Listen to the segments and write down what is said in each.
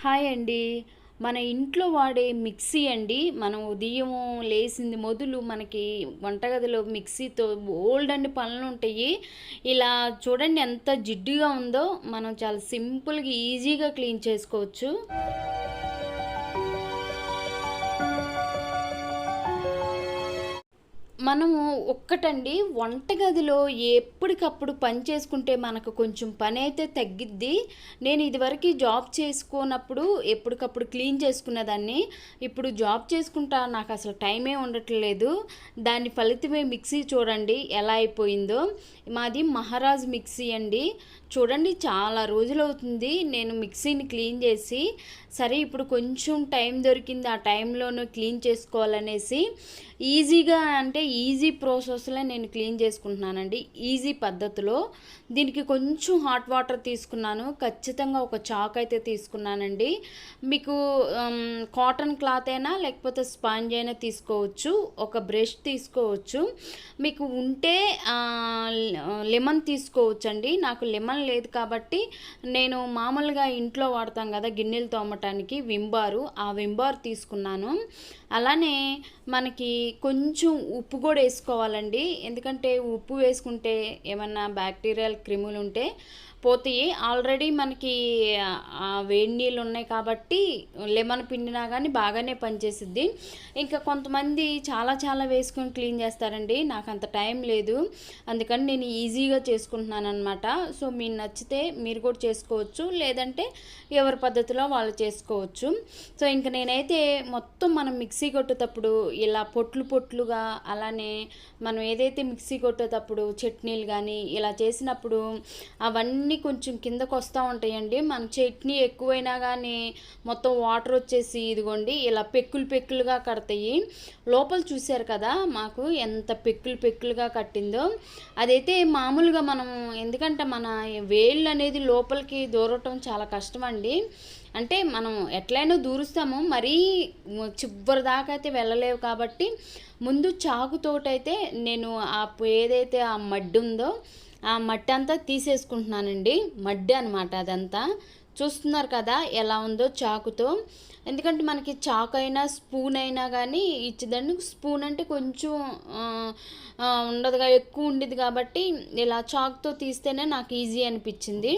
Hi అండి. మన ఇంట్లో వాడే మిక్సీ అండి. మనం ఉదయం లేచింది మొదలు మనకి వంటగదిలో మిక్సీతో ఓల్డ్ అండ్ పనులు ఉంటాయి ఇలా చూడండి ఎంత జిడ్డుగా ఉందో. మనం చాలా సింపుల్గా ఈజీగా క్లీన్ చేసుకోవచ్చు. మనము ఒక్కటండి వంటగదిలో ఎప్పటికప్పుడు పని చేసుకుంటే మనకు కొంచెం పని అయితే తగ్గిద్ది. నేను ఇదివరకు జాబ్ చేసుకున్నప్పుడు ఎప్పటికప్పుడు క్లీన్ చేసుకునేదాన్ని ఇప్పుడు జాబ్ చేసుకుంటా నాకు అసలు టైమే ఉండట్లేదు. దాని ఫలితమే మిక్సీ చూడండి ఎలా అయిపోయిందో. మాది మహారాజ్ మిక్సీ అండి. చూడండి చాలా రోజులు అవుతుంది నేను మిక్సీని క్లీన్ చేసి సరే ఇప్పుడు కొంచెం టైం దొరికింది ఆ టైంలోనూ క్లీన్ చేసుకోవాలనేసి ఈజీగా అంటే ఈజీ ప్రాసెస్లో నేను క్లీన్ చేసుకుంటున్నానండి. ఈజీ పద్ధతిలో దీనికి కొంచెం హాట్ వాటర్ తీసుకున్నాను. ఖచ్చితంగా ఒక చాక్ అయితే తీసుకున్నానండి. మీకు కాటన్ క్లాత్ అయినా లేకపోతే స్పాంజ్ అయినా తీసుకోవచ్చు. ఒక బ్రష్ తీసుకోవచ్చు. మీకు ఉంటే లెమన్ తీసుకోవచ్చు అండి నాకు లెమన్ లేదు కాబట్టి నేను మామూలుగా ఇంట్లో వాడతాం కదా గిన్నెలు తోమటానికి వింబారు. ఆ వింబార్ తీసుకున్నాను. అలానే మనకి కొంచెం ఉప్పు కూడా వేసుకోవాలండి. ఎందుకంటే ఉప్పు వేసుకుంటే ఏమన్నా బ్యాక్టీరియల్ క్రిములు ఉంటే పోతాయి. ఆల్రెడీ మనకి వేడి నీళ్ళు ఉన్నాయి కాబట్టి లెమన్ పిండినా కానీ బాగానే పనిచేసిద్ది. ఇంకా కొంతమంది చాలా చాలా వేసుకొని క్లీన్ చేస్తారండి. నాకు అంత టైం లేదు. అందుకని నేను ఈజీగా చేసుకుంటున్నాను అనమాట సో మీరు నచ్చితే మీరు కూడా చేసుకోవచ్చు. లేదంటే ఎవరి పద్ధతిలో వాళ్ళు చేసుకోవచ్చు. సో ఇంక నేనైతే మొత్తం మనం మిక్సీ కొట్టేటప్పుడు ఇలా పొట్లు పొట్లుగా అలానే మనం ఏదైతే మిక్సీ కొట్టేటప్పుడు చట్నీలు కానీ ఇలా చేసినప్పుడు అవన్నీ కొంచెం కిందకు వస్తూ ఉంటాయండి. మన చట్నీ ఎక్కువైనా కానీ మొత్తం వాటర్ వచ్చేసి ఇదిగోండి ఇలా పెక్కులు పెక్కులుగా కడతాయి. లోపల చూశారు కదా మాకు ఎంత పెక్కులు పెక్కులుగా కట్టిందో. అదైతే మామూలుగా మనం ఎందుకంటే మన వేళ్ళు అనేది లోపలికి దూరటం చాలా కష్టం అండి అంటే మనం ఎట్లయినా దూరుస్తాము మరీ చివరి దాకా అయితే వెళ్ళలేవు కాబట్టి ముందు చాకుతోటైతే నేను ఆ ఏదైతే ఆ మడ్డు ఉందో ఆ మట్టి అంతా తీసేసుకుంటున్నానండి. మడ్డి అనమాట అదంతా. చూస్తున్నారు కదా ఎలా ఉందో చాకుతో. ఎందుకంటే మనకి చాక్ అయినా స్పూన్ అయినా కానీ ఇచ్చేదండి స్పూన్ అంటే కొంచెం ఉండదుగా ఎక్కువ ఉండేది కాబట్టి ఇలా చాక్తో తీస్తేనే నాకు ఈజీ అనిపించింది.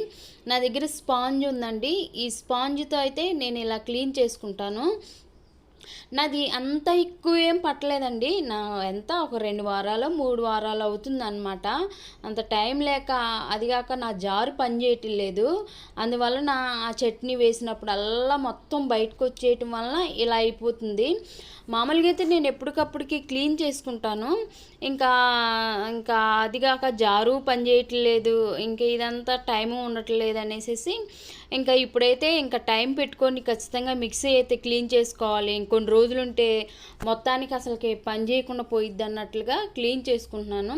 నా దగ్గర స్పాంజ్ ఉందండి. ఈ స్పాంజ్తో అయితే నేను ఇలా క్లీన్ చేసుకుంటాను. నాది అంత ఎక్కువ ఏం పట్టలేదండి. నా ఎంత ఒక రెండు వారాలు మూడు వారాలు అవుతుంది అనమాట అంత టైం లేక అదిగాక నా జారు పనిచేయటం లేదు అందువలన ఆ చట్నీ వేసినప్పుడు అల్లా మొత్తం బయటకు వచ్చేయటం వలన ఇలా అయిపోతుంది. మామూలుగా అయితే నేను ఎప్పటికప్పటికి క్లీన్ చేసుకుంటాను. ఇంకా ఇంకా అదిగాక జారు పని చేయట్లేదు ఇంకా ఇదంతా టైము ఉండట్లేదు అనేసి ఇంకా ఇప్పుడైతే ఇంకా టైం పెట్టుకొని ఖచ్చితంగా మిక్సీ అయితే క్లీన్ చేసుకోవాలి. ఇంకొన్ని రోజులుంటే మొత్తానికి అసలుకి పని చేయకుండా పోయిద్ది అన్నట్లుగా క్లీన్ చేసుకుంటున్నాను.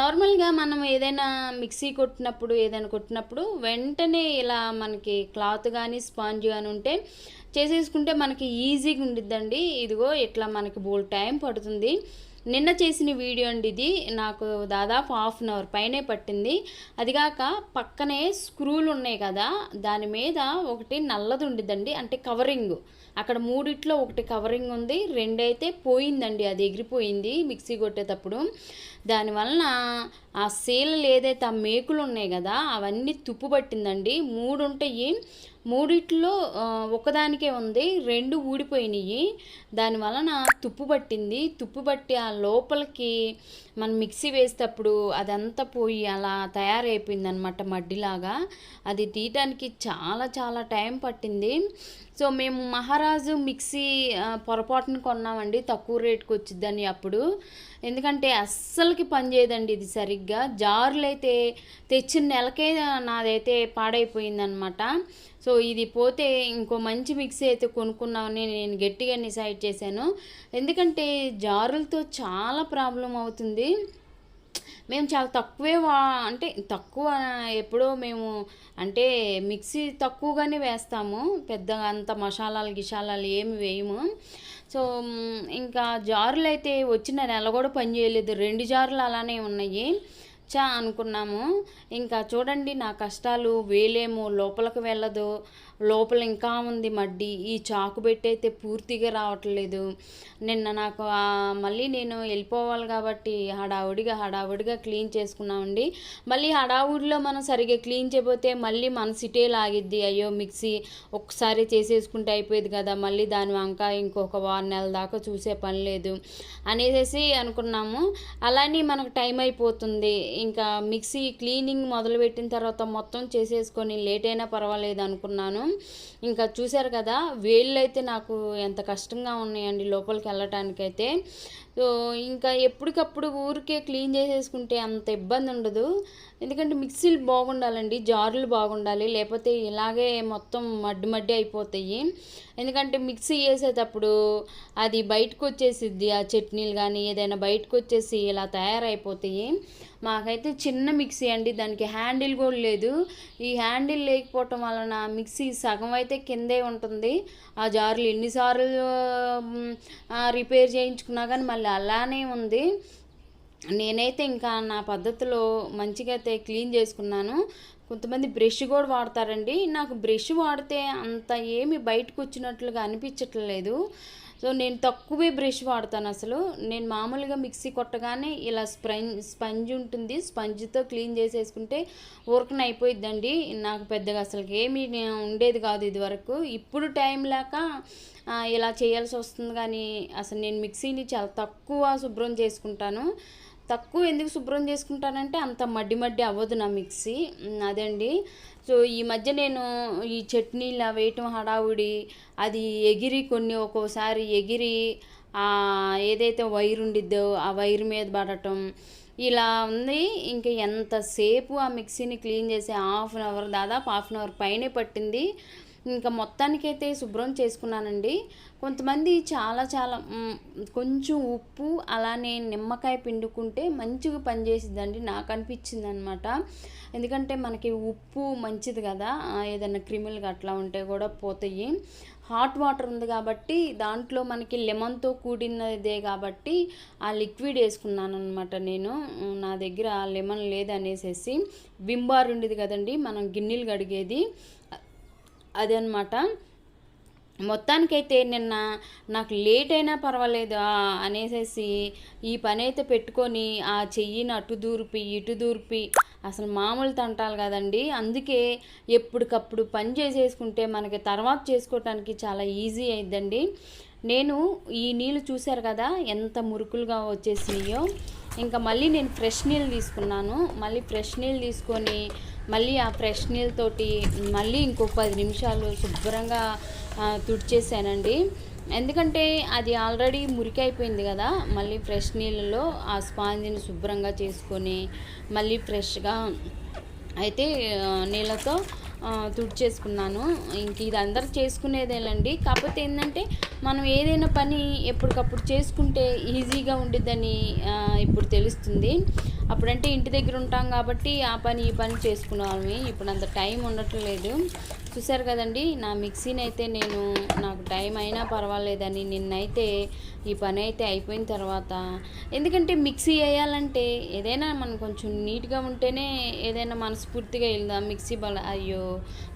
నార్మల్గా మనం ఏదైనా మిక్సీ కొట్టినప్పుడు ఏదైనా కొట్టినప్పుడు వెంటనే ఇలా మనకి క్లాత్ కానీ స్పాంజ్ కానీ ఉంటే చేసేసుకుంటే మనకి ఈజీగా ఉండిద్దండి. ఇదిగో ఇట్లా మనకి బోల్ టైం పడుతుంది. నిన్న చేసిన వీడియో అండి ఇది. నాకు దాదాపు హాఫ్ అన్ అవర్ పైనే పట్టింది. అదిగాక పక్కనే స్క్రూలు ఉన్నాయి కదా దాని మీద ఒకటి నల్లది ఉండిద్దండి అంటే కవరింగ్ అక్కడ మూడిట్లో ఒకటి కవరింగ్ ఉంది రెండైతే పోయిందండి అది ఎగిరిపోయింది మిక్సీ కొట్టేటప్పుడు. దానివలన ఆ సీలలు ఏదైతే ఆ మేకులు ఉన్నాయి కదా అవన్నీ తుప్పు పట్టిందండి మూడు ఉంటాయి మూడిట్లో ఒకదానికే ఉంది. రెండు ఊడిపోయినాయి. దానివలన తుప్పు పట్టింది తుప్పు పట్టి ఆ లోపలికి మనం మిక్సీ వేసేటప్పుడు అదంతా పోయి అలా తయారైపోయింది అనమాట మడ్డిలాగా. అది తీయటానికి చాలా చాలా టైం పట్టింది. సో మేము మహారాజు మిక్సీ పొరపాటును కొన్నామండి. తక్కువ రేట్కి వచ్చిద్దని అప్పుడు. ఎందుకంటే అస్సలకి పనిచేయదండి ఇది సరిగ్గా. జారులు అయితే తెచ్చిన నెలకే నాదైతే పాడైపోయిందనమాట సో ఇది పోతే ఇంకో మంచి మిక్సీ అయితే కొనుక్కున్నామని నేను గట్టిగా డిసైడ్ చేశాను. ఎందుకంటే జారులతో చాలా ప్రాబ్లం అవుతుంది. మేము చాలా తక్కువే వా అంటే తక్కువ ఎప్పుడో మేము అంటే మిక్సీ తక్కువగానే వేస్తాము. పెద్దగా అంత మసాలాలు గిషాలాలు ఏమి వేయము. సో ఇంకా జారులు అయితే వచ్చిన నెల కూడా పని చేయలేదు. రెండు జారులు అలానే ఉన్నాయి. చా అనుకున్నాము. ఇంకా చూడండి నా కష్టాలు వేలేము లోపలికి వెళ్ళదు. లోపల ఇంకా ఉంది మడ్డి. ఈ చాకు పెట్టి అయితే పూర్తిగా రావట్లేదు. నిన్న నాకు మళ్ళీ నేను వెళ్ళిపోవాలి కాబట్టి హడావుడిగా హడావుడిగా క్లీన్ చేసుకున్నామండి. మళ్ళీ హడావుడిలో మనం సరిగ్గా క్లీన్ చేయకపోతే మళ్ళీ మన సిటే లాగిద్ది. అయ్యో మిక్సీ ఒక్కసారి చేసేసుకుంటే అయిపోయేది కదా. మళ్ళీ దాని వంక ఇంకొక వారం నెలల దాకా చూసే పని లేదు అనేసి అనుకున్నాము. అలానే మనకు టైం అయిపోతుంది. ఇంకా మిక్సీ క్లీనింగ్ మొదలుపెట్టిన తర్వాత మొత్తం చేసేసుకొని లేట్ అయినా పర్వాలేదు అనుకున్నాను. ఇంకా చూశారు కదా వేళ్ళు అయితే నాకు ఎంత కష్టంగా ఉన్నాయండి లోపలికి వెళ్ళటానికైతే. సో ఇంకా ఎప్పటికప్పుడు ఊరికే క్లీన్ చేసేసుకుంటే అంత ఇబ్బంది ఉండదు. ఎందుకంటే మిక్సీలు బాగుండాలండి జారులు బాగుండాలి లేకపోతే ఇలాగే మొత్తం మడ్డి మడ్డి అయిపోతాయి. ఎందుకంటే మిక్సీ వేసేటప్పుడు అది బయటకు వచ్చేసిద్ది ఆ చట్నీలు కానీ ఏదైనా బయటకు వచ్చేసి ఇలా తయారైపోతాయి. మాకైతే చిన్న మిక్సీ అండి దానికి హ్యాండిల్ కూడా లేదు. ఈ హ్యాండిల్ లేకపోవటం వలన మిక్సీ సగం అయితే కిందే ఉంటుంది. ఆ జారులు ఎన్నిసార్లు రిపేర్ చేయించుకున్నా కానీ మళ్ళీ అలానే ఉంది. నేనైతే ఇంకా నా పద్ధతిలో మంచిగా అయితే క్లీన్ చేసుకున్నాను. కొంతమంది బ్రష్ కూడా వాడతారండి. నాకు బ్రష్ వాడితే అంత ఏమి బయటకు వచ్చినట్లుగా అనిపించట్లేదు. సో నేను తక్కువే బ్రష్ వాడతాను అసలు. నేను మామూలుగా మిక్సీ కొట్టగానే ఇలా స్పంజ్ స్పంజ్ ఉంటుంది. స్పంజ్తో క్లీన్ చేసేసుకుంటే ఊరకన అయిపోయిద్దండి. నాకు పెద్దగా అసలు ఏమీ ఉండేది కాదు ఇది వరకు ఇప్పుడు టైం లేక ఇలా చేయాల్సి వస్తుంది కానీ అసలు నేను మిక్సీని చాలా తక్కువ శుభ్రం చేసుకుంటాను. తక్కువ ఎందుకు శుభ్రం చేసుకుంటానంటే అంత మడ్డి మడ్డి అవ్వదు నా మిక్సీ. అదండి. సో ఈ మధ్య నేను ఈ చట్నీలా వేయటం హడావుడి అది ఎగిరి కొన్ని ఒక్కోసారి ఎగిరి ఏదైతే వైర్ ఉండిద్దో ఆ వైర్ మీద పడటం ఇలా ఉంది. ఇంకా ఎంతసేపు ఆ మిక్సీని క్లీన్ చేసి హాఫ్ అన్ అవర్ దాదాపు హాఫ్ అన్ అవర్ పైనే పట్టింది. ఇంకా మొత్తానికైతే శుభ్రం చేసుకున్నానండి. కొంతమంది చాలా చాలా కొంచెం ఉప్పు అలానే నిమ్మకాయ పిండుకుంటే మంచిగా పనిచేసిద్దండి నాకు అనిపించింది అనమాట ఎందుకంటే మనకి ఉప్పు మంచిది కదా ఏదైనా క్రిములు అట్లా ఉంటే కూడా పోతాయి. హాట్ వాటర్ ఉంది కాబట్టి దాంట్లో మనకి లెమన్తో కూడినదే కాబట్టి ఆ లిక్విడ్ వేసుకున్నాను అనమాట నేను నా దగ్గర లెమన్ లేదనేసేసి వింబార్ ఉండేది కదండి మనం గిన్నెలు కడిగేది. అదనమాట. మొత్తానికైతే నిన్న నాకు లేట్ అయినా పర్వాలేదు అనేసి ఈ పని అయితే పెట్టుకొని ఆ చెయ్యిని అటు దూరిపి ఇటు దూరిపి అసలు మామూలు తంటాలి కదండి. అందుకే ఎప్పటికప్పుడు పని చేసేసుకుంటే మనకి తర్వాత చేసుకోవటానికి చాలా ఈజీ అయిద్దండి. నేను ఈ నీళ్ళు చూశారు కదా ఎంత మురుకులుగా వచ్చేసినాయో. ఇంకా మళ్ళీ నేను ఫ్రెష్ నీళ్ళు తీసుకున్నాను. మళ్ళీ ఫ్రెష్ నీళ్ళు తీసుకొని మళ్ళీ ఆ ఫ్రెష్ నీళ్ళతోటి మళ్ళీ ఇంకో పది నిమిషాలు శుభ్రంగా తుడిచేసానండి. ఎందుకంటే అది ఆల్రెడీ మురికి అయిపోయింది కదా మళ్ళీ ఫ్రెష్ నీళ్ళలో ఆ స్పాంజిని శుభ్రంగా చేసుకొని మళ్ళీ ఫ్రెష్గా అయితే నీళ్ళతో తుడిచేసుకున్నాను. ఇంక ఇది అందరు చేసుకునేదేలండి. కాకపోతే ఏంటంటే మనం ఏదైనా పని ఎప్పటికప్పుడు చేసుకుంటే ఈజీగా ఉండిద్దని ఇప్పుడు తెలుస్తుంది. అప్పుడంటే ఇంటి దగ్గర ఉంటాం కాబట్టి ఆ పని ఈ పని చేసుకునేవాళ్ళమి ఇప్పుడు అంత టైం ఉండట్లేదు. చూసారు కదండి నా మిక్సీని అయితే నేను నాకు టైం అయినా పర్వాలేదని నిన్నైతే ఈ పని అయితే అయిపోయిన తర్వాత ఎందుకంటే మిక్సీ వేయాలంటే ఏదైనా మనం కొంచెం నీట్గా ఉంటేనే ఏదైనా మనస్ఫూర్తిగా వెళ్దాం మిక్సీ బాగా అయ్యో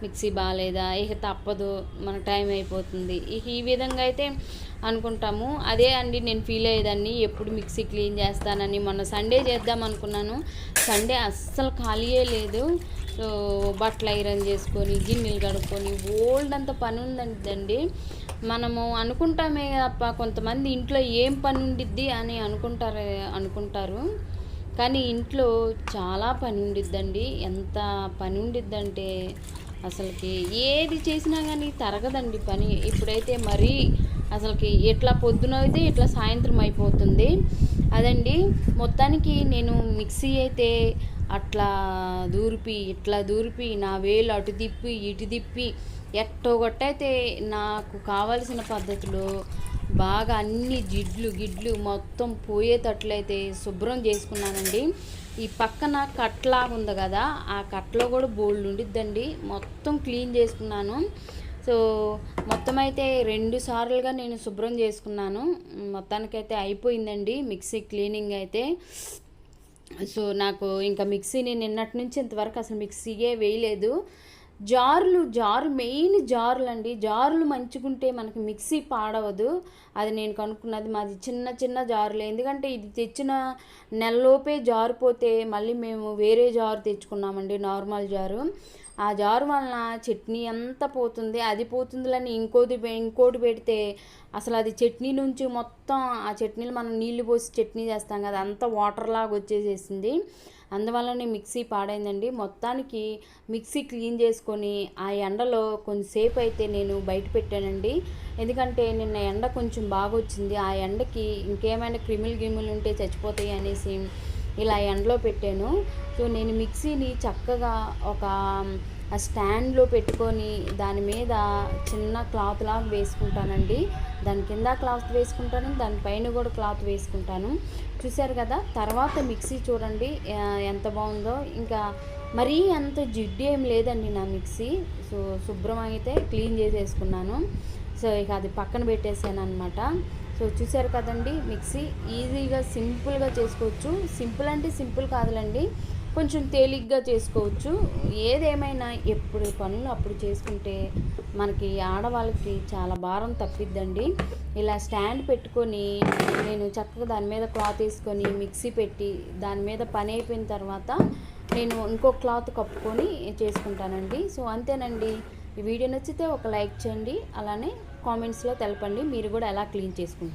మిక్సీ బాగాలేదా ఇక తప్పదు మన టైం అయిపోతుంది. ఇక ఈ విధంగా అయితే అనుకుంటాము. అదే అండి నేను ఫీల్ అయ్యేదాన్ని ఎప్పుడు మిక్సీ క్లీన్ చేస్తానని మొన్న సండే చేద్దాం అనుకున్నాను. సండే అస్సలు ఖాళీయే లేదు. సో బట్టలు ఐరన్ చేసుకొని గిన్నెలు కడుక్కొని ఓల్డ్ అంత పని ఉందండి మనము అనుకుంటామే తప్ప కొంతమంది ఇంట్లో ఏం పని ఉండిద్ది అని అనుకుంటారు అనుకుంటారు. కానీ ఇంట్లో చాలా పని ఉండిద్దండి. ఎంత పని ఉండిద్దంటే అసలుకి ఏది చేసినా కానీ తరగదండి పని. ఇప్పుడైతే మరీ అసలుకి ఎట్లా పొద్దున అయితే ఇట్లా సాయంత్రం అయిపోతుంది. అదండి మొత్తానికి నేను మిక్సీ అయితే అట్లా దూరిపి ఇట్లా దూరిపి నా వేలు అటు తిప్పి ఇటు తిప్పి ఎట్టోగొట్టయితే నాకు కావలసిన పద్ధతిలో బాగా అన్ని జిడ్లు గిడ్లు మొత్తం పోయేటట్లయితే శుభ్రం చేసుకున్నానండి. ఈ పక్కన కట్లా ఉంది కదా ఆ కట్లో కూడా బోల్డ్ ఉండిద్దండి. మొత్తం క్లీన్ చేసుకున్నాను. సో మొత్తం అయితే రెండు సార్లుగా నేను శుభ్రం చేసుకున్నాను. మొత్తానికైతే అయిపోయిందండి మిక్సీ క్లీనింగ్ అయితే. సో నాకు ఇంకా మిక్సీని నిన్నటి నుంచి ఇంతవరకు అసలు మిక్సీయే వేయలేదు. జారులు జారు మెయిన్ జారులు అండి జారులు మంచుకుంటే మనకి మిక్సీ పాడవదు. అది నేను కనుక్కున్నది మాది చిన్న చిన్న జారులు. ఎందుకంటే ఇది తెచ్చిన నెలలోపే జారిపోతే మళ్ళీ మేము వేరే జారు తెచ్చుకున్నామండి నార్మల్ జారు. ఆ జారు వలన చట్నీ అంతా పోతుంది అది పోతుందిలని ఇంకోటి పె- ఇంకోటి పెడితే అసలు అది చట్నీ నుంచి మొత్తం ఆ చట్నీలు మనం నీళ్ళు పోసి చట్నీ చేస్తాం కదా అంతా వాటర్ లాగా వచ్చేసేసింది. అందువల్లనే మిక్సీ పాడైందండి. మొత్తానికి మిక్సీ క్లీన్ చేసుకొని ఆ ఎండలో కొంచెంసేపు అయితే నేను బయట పెట్టానండి. ఎందుకంటే నిన్న ఎండ కొంచెం బాగా వచ్చింది ఆ ఎండకి ఇంకేమైనా క్రిములు గిములు ఉంటే చచ్చిపోతాయి అనేసి ఇలా ఎండలో పెట్టాను. సో నేను మిక్సీని చక్కగా ఒక స్టాండ్లో పెట్టుకొని దాని మీద చిన్న క్లాత్ లాగా వేసుకుంటానండి. దాని కింద క్లాత్ వేసుకుంటాను దానిపైన కూడా క్లాత్ వేసుకుంటాను. చూశారు కదా తర్వాత మిక్సీ చూడండి ఎంత బాగుందో. ఇంకా మరీ అంత జిడ్డు ఏం లేదండి నా మిక్సీ. సో శుభ్రం అయితే క్లీన్ చేసేసుకున్నాను. సో ఇక అది పక్కన పెట్టేసాను అనమాట సో చూసారు కదండి మిక్సీ ఈజీగా సింపుల్గా చేసుకోవచ్చు. సింపుల్ అంటే సింపుల్ కాదులండి కొంచెం తేలిగ్గా చేసుకోవచ్చు. ఏదేమైనా ఎప్పుడు పనులు అప్పుడు చేసుకుంటే మనకి ఆడవాళ్ళకి చాలా భారం తప్పిద్దండి. ఇలా స్టాండ్ పెట్టుకొని నేను చక్కగా దాని మీద క్లాత్ వేసుకొని మిక్సీ పెట్టి దాని మీద పని అయిపోయిన తర్వాత నేను ఇంకో క్లాత్ కప్పుకొని చేసుకుంటానండి. సో అంతేనండి. ఈ వీడియో నచ్చితే ఒక లైక్ చేయండి. అలానే కామెంట్స్లో తెలపండి. మీరు కూడా ఎలా క్లీన్ చేసుకుంటారు?